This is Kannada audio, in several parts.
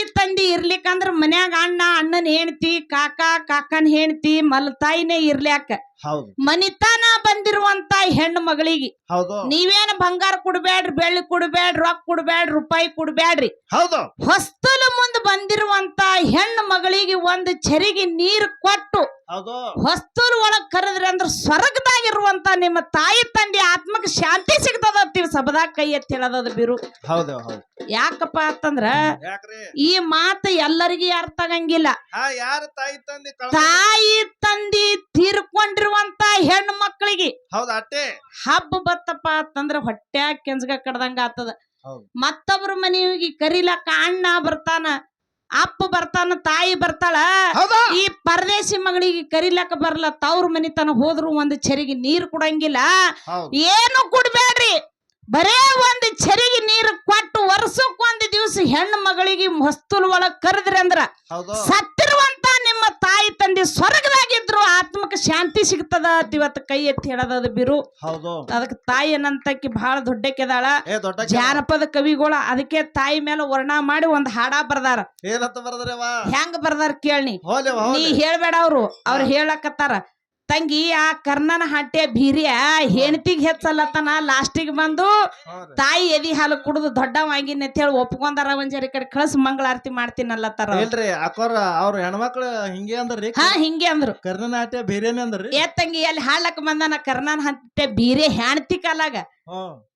ತಾಯಿ ತಂದಿ ಇರ್ಲಿಕ್ಕಂದ್ರ ಮನ್ಯಾಗ ಅಣ್ಣ ಅಣ್ಣನ ಹೆಂಡತಿ ಕಾಕ ಕಾಕನ ಹೆಂಡತಿ ಮಲತಾಯಿನೇ ಇರ್ಲ್ಯಾಕ. ಮನಿತನ ಬಂದಿರುವಂತ ಹೆಣ್ಣು ಮಗಳಿಗೆ ನೀವೇನು ನೀವೇನ್ ಬಂಗಾರ ಕೊಡ್ಬೇಡ್ರಿ ಬೆಳ್ಳಿ ಕೊಡ್ಬೇಡ್ರಿ ರೊಕ್ಕ ಕೊಡ್ಬೇಡ್ರಿ ರೂಪಾಯಿ ಕೊಡ್ಬೇಡ್ರಿ ಹೌದು. ಹೊಸ್ತಲು ಮುಂದ್ ಬಂದಿರುವಂತ ಹೆಣ್ಣು ಮಗಳಿಗೆ ಒಂದು ಚರಿಗೆ ನೀರು ಕೊಟ್ಟು ಹೊಸ್ತೂರು ಒಳಗ್ ಕರೆದ್ರಿ ಅಂದ್ರ ಸ್ವರ್ಗದಾಗಿರುವಂತ ನಿಮ್ಮ ತಾಯಿ ತಂದೆ ಆತ್ಮಕ್ಕೆ ಶಾಂತಿ ಸಿಗ್ತದ ಅಂತೀವಿ ಸಬದಾಗ ಕೈ ಎತ್ತಿ ಹೇಳೋದದು ಬಿರು. ಹೌದು ಹೌದು. ಯಾಕಪ್ಪ ಅಂತಂದ್ರ ಈ ಮಾತು ಎಲ್ಲರಿಗೂ ಅರ್ಥ ಆಗಂಗಿಲ್ಲ. ಯಾರ ತಾಯಿ ತಂದೆ ತಾಯಿ ತಂದಿ ತೀರ್ಕೊಂಡಿರುವಂತ ಹೆಣ್ಣು ಮಕ್ಕಳಿಗೆ ಹೌದು ಹಬ್ಬ ಬತ್ತಪ್ಪ ಅಂತಂದ್ರ ಹೊಟ್ಯಾಗ ಕೆಂಜಗ ಕಡ್ದಂಗ ಆತದ. ಮತ್ತೊಬ್ರ ಮನೆಗೆ ಕರಿಲಕ್ಕ ಅಣ್ಣ ಬರ್ತಾನ ಅಪ್ಪ ಬರ್ತಾನ ತಾಯಿ ಬರ್ತಾಳ ಈ ಪರದೇಶಿ ಮಗಳಿಗೆ ಕರಿಲಕ್ಕ ಬರಲ್ಲ ತವ್ರ ಮನಿತನ ಹೋದ್ರು ಒಂದು ಚರಿಗೆ ನೀರು ಕುಡಂಗಿಲ್ಲ. ಏನು ಕೊಡ್ಬೇಡ್ರಿ? ಬರೇ ಒಂದು ಚೆರಿಗೆ ನೀರು ಕೊಟ್ಟು ವರ್ಷಕ್ ಒಂದು ದಿವಸ ಹೆಣ್ಣು ಮಗಳಿಗೆ ಹೊಸ್ತುಲ್ ಒಳಗ್ ಕರೆದ್ರಿ ಅಂದ್ರ ಸತ್ತಿರುವಂತ ನಿಮ್ಮ ತಾಯಿ ತಂದೆ ಸ್ವರ್ಗದಾಗಿದ್ರು ಆತ್ಮಕ್ಕೆ ಶಾಂತಿ ಸಿಗ್ತದ ಇವತ್ತು ಕೈ ಎತ್ತಿ ಹೇಳೋದದು ಬಿರು. ಹೌದು. ಅದಕ್ಕೆ ತಾಯಿ ಏನಂತಕ್ಕೆ ಬಹಳ ದೊಡ್ಡಕ್ಕೆದಾಳ. ಏ ದೊಡ್ಡ ಕೆದಾಳ ಜಾನಪದ ಕವಿಗಳ. ಅದಕ್ಕೆ ತಾಯಿ ಮೇಲೆ ವರ್ಣ ಮಾಡಿ ಒಂದ್ ಹಾಡ ಬರ್ದಾರ. ಹೆಂಗ ಬರ್ದಾರ ಕೇಳ್ನಿ ಹೋಲೆವ ನೀ ಹೇಳ್ಬೇಡ ಅವ್ರು. ಅವ್ರು ಹೇಳಕತ್ತಾರ. ತಂಗಿ ಆ ಕರ್ಣನ ಹಟ್ಟೆ ಬೀರ್ಯ ಹೆಣ್ತಿಗೆ ಹೆಚ್ಚಲ್ಲತ್ತನ ಲಾಸ್ಟಿಗೆ ಬಂದು ತಾಯಿ ಎದಿ ಹಾಲು ಕುಡಿದು ದೊಡ್ಡವಾಗಿನ ಅಂತ ಹೇಳಿ ಒಪ್ಕೊಂಡಾರ ಒಂಜರಿ ಕಡೆ ಕಳ್ಸಿ ಮಂಗಳಾರತಿ ಮಾಡ್ತೀನಲ್ಲತ್ತಾರ ಅವ್ರು. ಇಲ್ರಿ ಅಕ್ಕೋರ ಅವ್ರ ಹೆಣ್ಮಕ್ಳು ಹಿಂಗೆ ಅಂದ್ರಿ ಹಾ ಹಿಂಗೆ ಅಂದ್ರು. ಕರ್ನಾಟಕ ಬೇರೆನೆ ಅಂದ್ರಿ? ಏ ತಂಗಿ ಅಲ್ಲಿ ಹಾಳಕ್ ಬಂದನ ಕರ್ಣನ ಹಟ್ಟೆ ಬೀರೆ ಹೆಣ್ತಿ ಕಾಲಾಗ.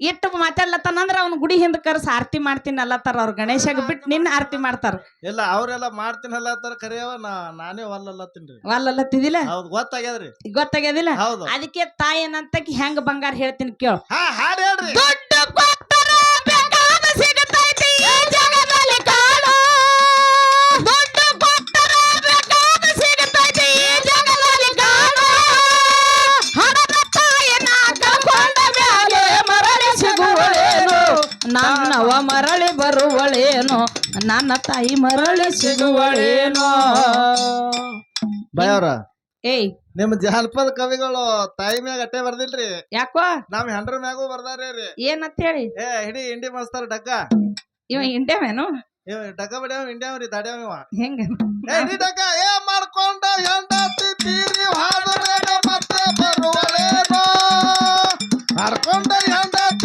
ಇಟ್ಟು ಮಾತಾಡ್ಲತ್ತಾನಂದ್ರ ಅವ್ನ ಗುಡಿ ಹಿಂದ್ ಕರ್ಸ ಆರತಿ ಮಾಡ್ತೀನಲ್ಲತ್ತಾರ ಅವ್ರ ಗಣೇಶಗ್ ಬಿಟ್ಟು ನಿನ್ನ ಆರತಿ ಮಾಡ್ತಾರ. ಇಲ್ಲ ಅವ್ರೆಲ್ಲ ಮಾಡ್ತೀನಲ್ಲತ್ತಾರ ಕರೆಯವ ನಾ ನಾನೇ ಒಲ್ಲಲ್ಲತ್ತೀನ್ರಿ ವಲ್ಲಲ್ಲತ್ತಿದಿಲ್ಲ ಹೌದು ಗೊತ್ತಾಗ್ಯದ್ರಿ. ಗೊತ್ತಾಗ್ಯದಿಲ್ಲ? ಹೌದು. ಅದಕ್ಕೆ ತಾಯಿ ಏನಂತ ಹೆಂಗ್ ಬಂಗಾರ ಹೇಳ್ತೀನಿ ಕೇಳು. ಹಾ ಹಾಡ್ ಹೇಳ್ರಿ. ನನ್ನವ ಮರಳಿ ಬರುವಳೇನು ನನ್ನ ತಾಯಿ ಮರಳಿ ಸಿಗುವಳೇನೋ. ಬಯವ್ರ ಏಯ್. ನಿಮ್ ಜಾನಪದ ಕವಿಗಳು ತಾಯಿ ಮ್ಯಾಗ ಅಟ್ಟೆ ಬರ್ದಿಲ್ರಿ? ಯಾಕೋ? ನಮ್ ಹೆಂಡ್ರ ಮ್ಯಾಗೂ ರೀ. ಏನಂತ ಹೇಳಿ? ಏ ಹಿಡಿ ಇಂಡಿ ಮಸ್ತಾರ ಡಗ್ಗ. ಇವ ಇಂಡ್ಯಾವೇನು ಇವ ಡಗ್ಗ ಬಡ್ಯಾವ ಇಂಡ್ಯಾವ್ರಿ ದಾಡ್ಯಾವ ಇವ. ಹೆಂಗ? ಏ ಹಿಡಿ ಡಗ್ಗ ಏ ಮಾಡ್ಕೊಂಡ ಹೆಂಡತಿ ತೀರಿ ಹಾದರೇನ ಮತ್ತೆ ಬರುವಳೇನೋ. ಮಾಡ್ಕೊಂಡ ಹೆಂಡತಿ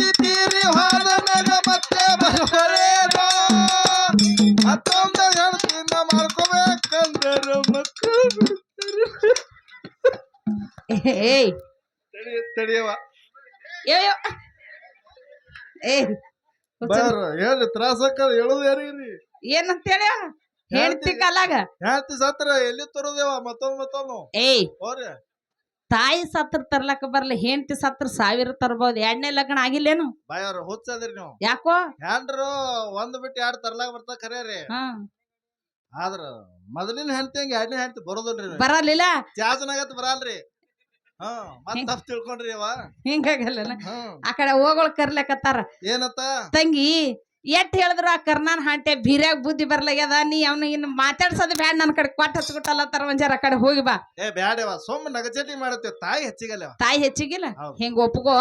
ಏಯ್. ತಡಿ ತಡಿಯವ ಏಯ್ ಬರ್ರ ಹೇಳ್ರಿ ತ್ರಾಸಕ್ಕ ಹೇಳುದು ಯಾರಿಗ್ರಿ ಏನಂತ ಹೇಳ ಹೇಳ್ತಿ ಕಾಲಾಗ. ಹೇಳ್ತಿ ಸತ್ರ ಎಲ್ಲಿ ತರೋದೇವ ಮತ್ತೊಂದ್ ಮತ್ತೊಂದು ಏಯ್. ಹೋರಿ ತಾಯಿ ಸತ್ರ ತರ್ಲಕ್ ಬರ್ಲಿ ಹೆಂಡತಿ ಸತ್ರ ಸಾವಿರ ತರ್ಬೋದು ಎರಡನೇ ಲಗ್ನ ಆಗಿಲ್ಲೇನು? ಬಾಯವ್ರ ಹುಚ್ಚದ್ರಿ ನೀವು. ಯಾಕೋ? ಹ್ಯಾಂಡ್ರು ಒಂದ್ ಬಿಟ್ಟು ಎರಡು ತರ್ಲಾಕ್ ಬರ್ತಾ ಖರೆ ರೀ ಆದ್ರ ಮೊದಲಿನ ಹೆಂಡತಿ ಹಂಗ ಎರಡನೇ ಹೆಂಡತಿ ಬರೋದಿಲ್ರಿ ಬರಲಿಲ್ಲ. ಚಾಜನಾಗತ್ ಬರಲ್ರಿ. ತಪ್ಪ ತಿಳ್ಕೊಂಡ್ರಿ ಅವ. ಹಿಂಗಾಗಲ್ಲ ಆ ಕಡೆ ಹೋಗೋಳ್ ಕರ್ಲಕತ್ತಾರ. ಏನತ್ತ? ತಂಗಿ ಎಟ್ ಹೇಳಿದ್ರು ಆ ಕರ್ನಾನ್ ಹಾಂಟೆ ಬೀರ್ಯಾಗ ಬುದ್ಧಿ ಬರ್ಲಾಗ್ಯದ? ನೀ ಅವ್ನ ಇನ್ ಮಾತಾಡ್ಸೋದು ಬ್ಯಾಡ ನನ್ನ ಕಡೆ ಕೊಟ್ಟು ಹಚ್ಕೊಟ್ಟಲ್ಲತ್ತಾರ ಒಂಜಾರ ಆ ಕಡೆ ಹೋಗಿ ಬಾ. ಏ ಬ್ಯಾಡವ ಸೊಮ್ಮ ನಗಚಟಿ ಮಾಡತ್ತೆ ತಾಯಿ ಹೆಚ್ಚಿಗಲ್ಲ ತಾಯಿ ಹೆಚ್ಚಿಗಿಲ್ಲ. ಹಿಂಗ ಒಪ್ಕೋ.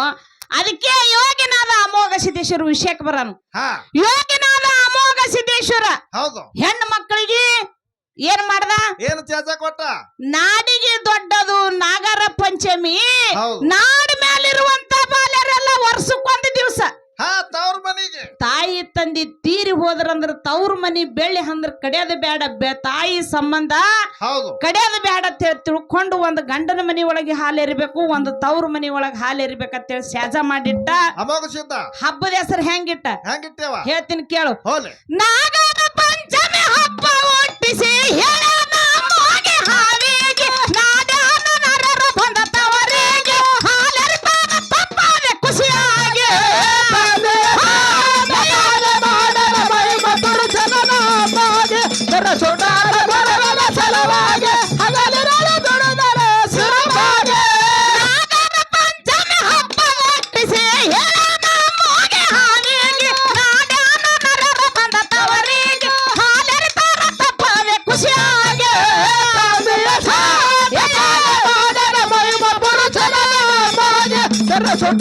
ಅದಕ್ಕೆ ಯೋಗಿನಾದ ಅಮೋಘ ಸಿದ್ದೇಶ್ವರ ವಿಷಯಕ್ಕೆ ಬರನು. ಯೋಗಿನಾದ ಅಮೋಘ ಸಿದ್ದೇಶ್ವರ. ಹೌದು. ಹೆಣ್ಣು ಮಕ್ಕಳಿಗೆ ಏನ್ ಮಾಡ್ದ? ಏನು ತ್ಯಾಜ ಕೊಟ್ಟ? ನಾಡಿಗೆ ದೊಡ್ಡದು ನಾಗರ ಪಂಚಮಿ. ಹೌದು. ನಾಡ್ ಮೇಲಿರುವಂತ ಬಾಲ್ಯರೆಲ್ಲ ವರ್ಷಕ್ಕೊಂದು ದಿವಸ. ಹಾ ತವ್ರ ಮನಿಗೆ. ತಾಯಿ ತಂದಿ ತೀರಿ ಹೋದ್ರಂದ್ರ ತವ್ರ ಮನಿ ಬೆಳ್ಳಿ ಅಂದ್ರ ಕಡಿಯೋದು ಬೇಡ ಬೆ- ತಾಯಿ ಸಂಬಂಧ ಹೌದು. ಕಡಿಯೋದು ಬೇಡ ಅಂತ ಹೇಳಿ ತಿಳ್ಕೊಂಡು ಒಂದು ಗಂಡನ ಮನಿ ಒಳಗೆ ಹಾಲು ಎರಿಬೇಕು ಒಂದು ತವ್ರ ಮನಿ ಒಳಗೆ ಹಾಲು ಎರಿಬೇಕಂತೇಳಿ ಸ್ಯಾಜ ಮಾಡಿಟ್ಟ. ಅಮೋಘ ಸಿದ್ಧ. ಹಬ್ಬದ ಹೆಸರು ಹೆಂಗಿಟ್ಟ? ಹೆಂಗಿಟ್ಟೇವ? ಹೇಳ್ತೀನಿ ಕೇಳು. ನಾಗ ನಾಗರ Yeah! razón.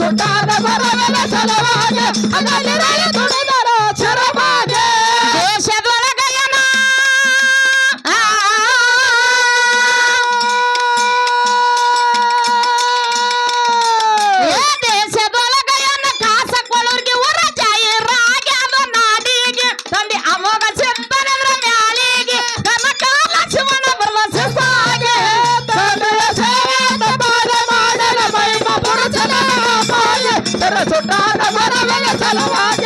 சுட்டாத பரவல செலவாக. அந்த நிறைய துணை சொன்னார். மரவர செலவாக